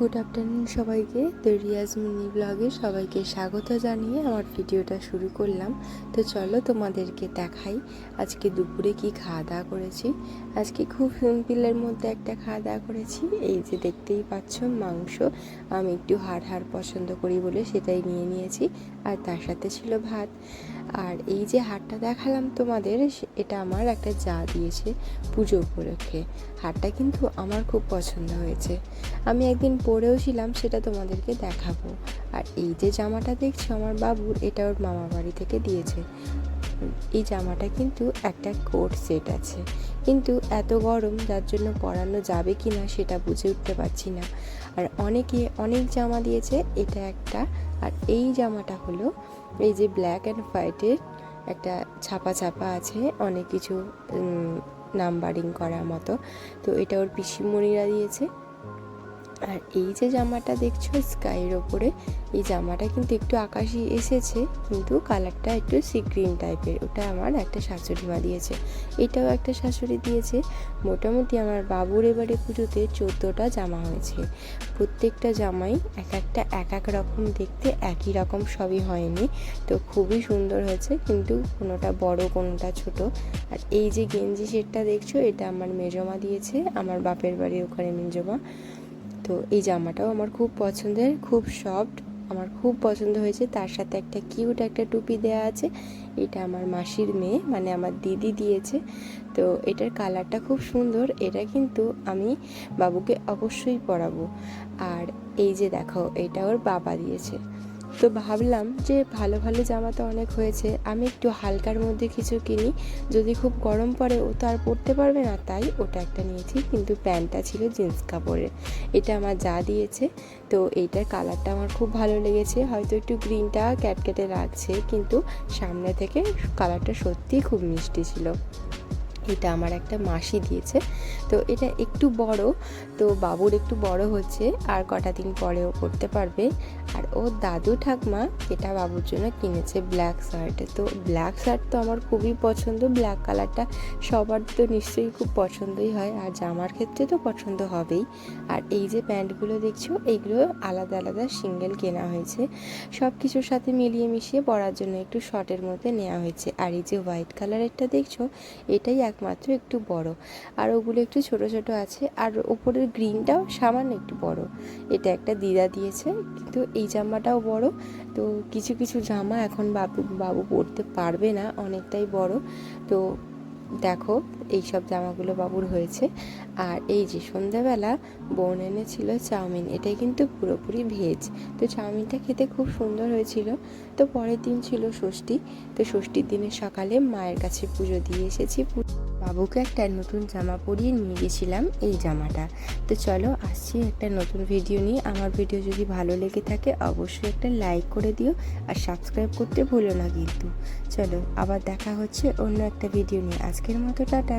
Good afternoon সবাইকে। তো Riaz mini ব্লগে সবাইকে স্বাগত জানিয়ে আমার ভিডিওটা শুরু করলাম। তো চলো তোমাদেরকে দেখাই আজকে দুপুরে কি খাওয়া দাওয়া করেছি। আজকে খুব সিম্পলের মধ্যে একটা খাওয়া দাওয়া করেছি। এই যে দেখতেই পাচ্ছ, মাংস আমি একটু হাড় হাড় পছন্দ করি বলে সেটাই নিয়ে নিয়েছি। আর তার সাথে ছিল ভাত। আর এই যে হাটটা দেখালাম তোমাদের এটা আমার একটা যা দিয়েছে পুজো উপলক্ষে। হাটটা কিন্তু আমার খুব পছন্দ হয়েছে। আমি একদিন পরেও ছিলাম, সেটা তোমাদেরকে দেখাবো। আর এই যে জামাটা দেখছ আমার বাবুর এটা ওর মামা বাড়ি থেকে দিয়েছে। এই জামাটা কিন্তু একটা কোট সেট আছে। কিন্তু এত গরম, যার জন্য পরানো যাবে কি না, সেটা বুঝে উঠতে পারছি না। আর অনেকে অনেক জামা দিয়েছে, এটা একটা। আর এই জামাটা হলো, এই যে ব্ল্যাক অ্যান্ড হোয়াইটের একটা ছাপা ছাপা আছে, অনেক কিছু নাম্বারিং করার মতো। তো এটা ওর পিসিমণিরা দিয়েছে। আর এই যে জামাটা দেখছ স্কাইয়ের ওপরে, এই জামাটা কিন্তু একটু আকাশি এসেছে, কিন্তু কালারটা একটু সি গ্রিন টাইপের। ওটা আমার একটা শাশুড়ি মা দিয়েছে। এটাও একটা শাশুড়ি দিয়েছে। মোটামুটি আমার বাবুর এবারে পুজোতে চোদ্দোটা জামা হয়েছে। প্রত্যেকটা জামাই এক একটা, এক এক রকম দেখতে একই রকম সবই হয়নি। তো খুবই সুন্দর হয়েছে, কিন্তু কোনোটা বড়, কোনোটা ছোট। আর এই যে গেঞ্জি সেটটা দেখছ, এটা আমার মেজমা দিয়েছে। আমার বাপের বাড়ির ওখানে মেজমা তো এই জামাটাও আমার খুব পছন্দের, খুব সফট আমার খুব পছন্দ হয়েছে। তার সাথে একটা কিউট একটা টুপি দেয়া আছে, এটা আমার মাসির মেয়ে মানে আমার দিদি দিয়েছে। তো এটার কালারটা খুব সুন্দর, এটা কিন্তু আমি বাবুকে অবশ্যই পরাবো। আর এই যে দেখো, এটা ওর বাবা দিয়েছে। তো ভাবলাম যে ভালো ভালো জামা তো অনেক হয়েছে, আমি একটু হালকার মধ্যে কিছু কিনি। যদি খুব গরম পড়ে, ও তো আর পরতে পারবে না, তাই ওটা একটা নিয়েছি, কিন্তু প্যান্টটা ছিল জিন্স কাপড়ের। এটা আমার যা দিয়েছে, তো এইটার কালারটা আমার খুব ভালো লেগেছে। হয়তো একটু গ্রিনটা ক্যাটকেটে লাগছে, কিন্তু সামনে থেকে কালারটা সত্যিই খুব মিষ্টি ছিল। এটা আমার একটা মাসি দিয়েছে। তো এটা একটু বড়, তো বাবুর একটু বড় হচ্ছে, আর কটা দিন পরেও পড়তে পারবে। আর ও দাদু ঠাকমা, এটা বাবুর জন্য কিনেছে ব্ল্যাক শার্ট তো ব্ল্যাক শার্ট তো আমার খুবই পছন্দ ব্ল্যাক কালারটা সবার তো নিশ্চয়ই খুব পছন্দই হয়, আর জামার ক্ষেত্রে তো পছন্দ হবেই। আর এই যে প্যান্টগুলো দেখছ এইগুলো আলাদা আলাদা সিঙ্গেল কেনা হয়েছে। সব কিছুর সাথে মিলিয়ে মিশিয়ে পরার জন্য একটু শর্টের মধ্যে নেওয়া হয়েছে। আর এই যে হোয়াইট কালারেরটা দেখছ, এটাই একমাত্র একটু বড়। আর ওগুলো একটু ছোট ছোট আছে। আর ওপরের গ্রিনটাও সামান্য একটু বড়। এটা একটা দিদা দিয়েছে, কিন্তু এই জামাটাও বড়। তো কিছু কিছু জামা এখন বাবু বাবু পরতে পারবে না, অনেকটাই বড়। তো দেখো এই সব জামাগুলো বাবুর হয়েছে। আর এই যে সন্ধ্যাবেলা বোন এনেছিল চাউমিন, এটাই কিন্তু পুরোপুরি ভেজ। তো চাউমিনটা খেতে খুব সুন্দর হয়েছিল। তো পরের দিন ছিল ষষ্ঠী। তো ষষ্ঠীর দিনের সকালে মায়ের কাছে পুজো দিয়ে এসেছি। বাবুকে একটা নতুন জামা পরিয়ে নিয়ে গেছিলাম এই জামাটা। তো চলো, আসছি একটা নতুন ভিডিও নিয়ে। আমার ভিডিও যদি ভালো লেগে থাকে, অবশ্যই একটা লাইক করে দিও আর সাবস্ক্রাইব করতে ভুলো না কিন্তু। চলো, আবার দেখা হচ্ছে অন্য একটা ভিডিও নিয়ে। আজকের মতো টাটা।